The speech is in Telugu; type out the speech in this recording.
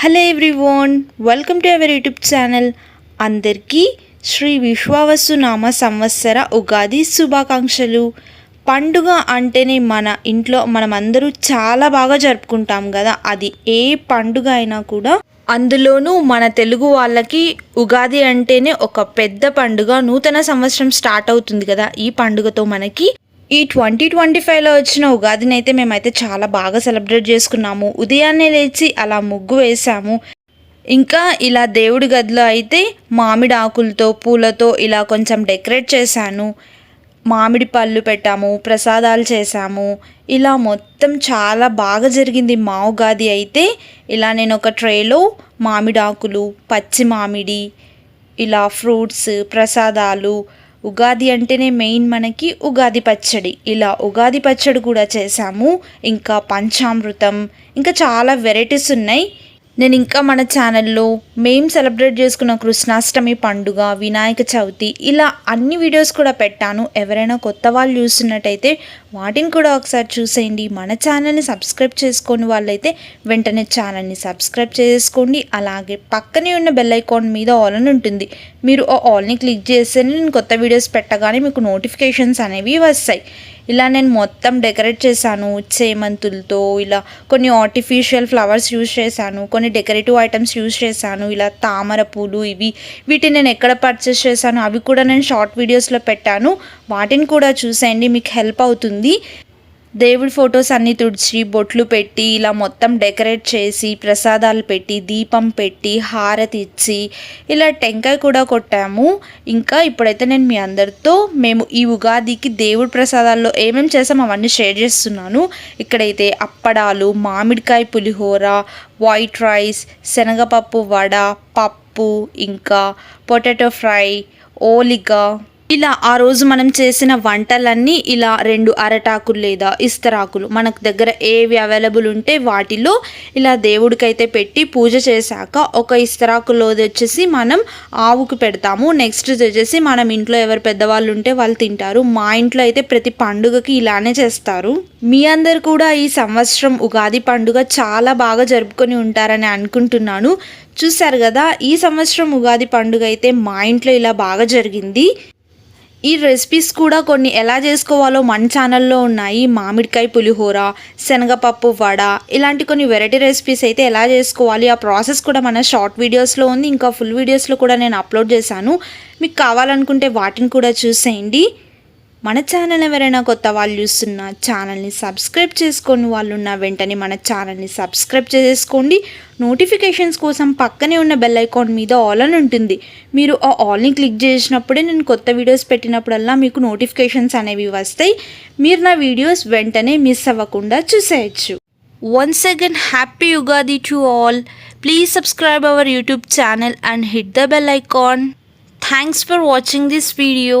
Hello everyone welcome to our YouTube channel. అందరికీ శ్రీ విశ్వావసు నామ సంవత్సర ఉగాది శుభాకాంక్షలు. పండుగ అంటేనే మన ఇంట్లో మనమందరూ చాలా బాగా జరుపుకుంటాం కదా. అది ఏ పండుగ అయినా కూడా అందులోనూ మన తెలుగు వాళ్ళకి ఉగాది అంటేనే ఒక పెద్ద పండుగ. నూతన సంవత్సరం స్టార్ట్ అవుతుంది కదా ఈ పండుగతో మనకి. ఈ ట్వంటీ ట్వంటీ ఫైవ్లో వచ్చిన ఉగాదిని అయితే మేమైతే చాలా బాగా సెలబ్రేట్ చేసుకున్నాము. ఉదయాన్నే లేచి అలా ముగ్గు వేసాము. ఇంకా ఇలా దేవుడి గదిలో అయితే మామిడి ఆకులతో పూలతో ఇలా కొంచెం డెకరేట్ చేశాను. మామిడి పళ్ళు పెట్టాము ప్రసాదాలు చేశాము. ఇలా మొత్తం చాలా బాగా జరిగింది మా ఉగాది అయితే. ఇలా నేను ఒక ట్రేలో మామిడి ఆకులు పచ్చి మామిడి ఇలా ఫ్రూట్స్ ప్రసాదాలు ఉగాది అంటేనే మెయిన్ మనకి ఉగాది పచ్చడి. ఇలా ఉగాది పచ్చడి కూడా చేశాము ఇంకా పంచామృతం ఇంకా చాలా వెరైటీస్ ఉన్నాయి. నేను ఇంకా మన ఛానల్లో మేం సెలబ్రేట్ చేసుకున్న కృష్ణాష్టమి పండుగ వినాయక చవితి ఇలా అన్ని వీడియోస్ కూడా పెట్టాను. ఎవరైనా కొత్త వాళ్ళు చూస్తున్నట్టయితే వాటిని కూడా ఒకసారి చూసేయండి. మన ఛానల్ని సబ్స్క్రైబ్ చేసుకొని వాళ్ళైతే వెంటనే ఛానల్ని సబ్స్క్రైబ్ చేసుకోండి. అలాగే పక్కనే ఉన్న బెల్ ఐకాన్ మీద ఆల్ అని ఉంటుంది. మీరు ఆ ఆల్ని క్లిక్ చేస్తే నేను కొత్త వీడియోస్ పెట్టగానే మీకు నోటిఫికేషన్స్ అనేవి వస్తాయి. ఇలా నేను మొత్తం డెకరేట్ చేశాను చేమంతులతో ఇలా కొన్ని ఆర్టిఫిషియల్ ఫ్లవర్స్ యూజ్ చేశాను కొన్ని డెకరేటివ్ ఐటమ్స్ యూజ్ చేశాను ఇలా తామర పూలు ఇవి వీటిని నేను ఎక్కడ పర్చేస్ చేశాను అవి కూడా నేను షార్ట్ వీడియోస్లో పెట్టాను. వాటిని కూడా చూసేయండి మీకు హెల్ప్ అవుతుంది. దేవుడి ఫొటోస్ అన్నీ తుడిచి బొట్లు పెట్టి ఇలా మొత్తం డెకరేట్ చేసి ప్రసాదాలు పెట్టి దీపం పెట్టి హారతి ఇచ్చి ఇలా టెంకాయ కూడా కొట్టాము. ఇంకా ఇప్పుడైతే నేను మీ అందరితో మేము ఈ ఉగాదికి దేవుడి ప్రసాదాల్లో ఏమేమి చేసాం అవన్నీ షేర్ చేస్తున్నాను. ఇక్కడైతే అప్పడాలు మామిడికాయ పులిహోర వైట్ రైస్ శనగపప్పు వడ పప్పు ఇంకా పొటాటో ఫ్రై ఓలిగా ఇలా ఆ రోజు మనం చేసిన వంటలన్నీ ఇలా రెండు అరటాకులు లేదా ఇస్తరాకులు మనకు దగ్గర ఏవి అవైలబుల్ ఉంటే వాటిలో ఇలా దేవుడికైతే పెట్టి పూజ చేశాక ఒక ఇస్తరాకులోది వచ్చేసి మనం ఆవుకు పెడతాము. నెక్స్ట్ వచ్చేసి మనం ఇంట్లో ఎవరు పెద్దవాళ్ళు ఉంటే వాళ్ళు తింటారు. మా ఇంట్లో అయితే ప్రతి పండుగకి ఇలానే చేస్తారు. మీ అందరు కూడా ఈ సంవత్సరం ఉగాది పండుగ చాలా బాగా జరుపుకొని ఉంటారని అనుకుంటున్నాను. చూశారు కదా ఈ సంవత్సరం ఉగాది పండుగ అయితే మా ఇంట్లో ఇలా బాగా జరిగింది. ఈ రెసిపీస్ కూడా కొన్ని ఎలా చేసుకోవాలో మన ఛానల్లో ఉన్నాయి. మామిడికాయ పులిహోర శనగపప్పు వడ ఇలాంటి కొన్ని వెరైటీ రెసిపీస్ అయితే ఎలా చేసుకోవాలి? ఆ ప్రాసెస్ కూడా మన షార్ట్ వీడియోస్లో ఉంది. ఇంకా ఫుల్ వీడియోస్లో కూడా నేను అప్లోడ్ చేశాను. మీకు కావాలనుకుంటే వాటిని కూడా చూసేయండి. మన ఛానల్ ఎవరైనా కొత్త వాళ్ళు చూస్తున్న ఛానల్ని సబ్స్క్రైబ్ చేసుకొని వాళ్ళు ఉన్న వెంటనే మన ఛానల్ని సబ్స్క్రైబ్ చేసుకోండి. నోటిఫికేషన్స్ కోసం పక్కనే ఉన్న బెల్ ఐకాన్ మీద ఆల్ అని ఉంటుంది. మీరు ఆ ఆల్ని క్లిక్ చేసినప్పుడే నేను కొత్త వీడియోస్ పెట్టినప్పుడల్లా మీకు నోటిఫికేషన్స్ అనేవి వస్తాయి. మీరు నా వీడియోస్ వెంటనే మిస్ అవ్వకుండా చూసేయచ్చు. Once again happy Yugadi to all please subscribe our YouTube channel and hit the bell icon thanks for watching this video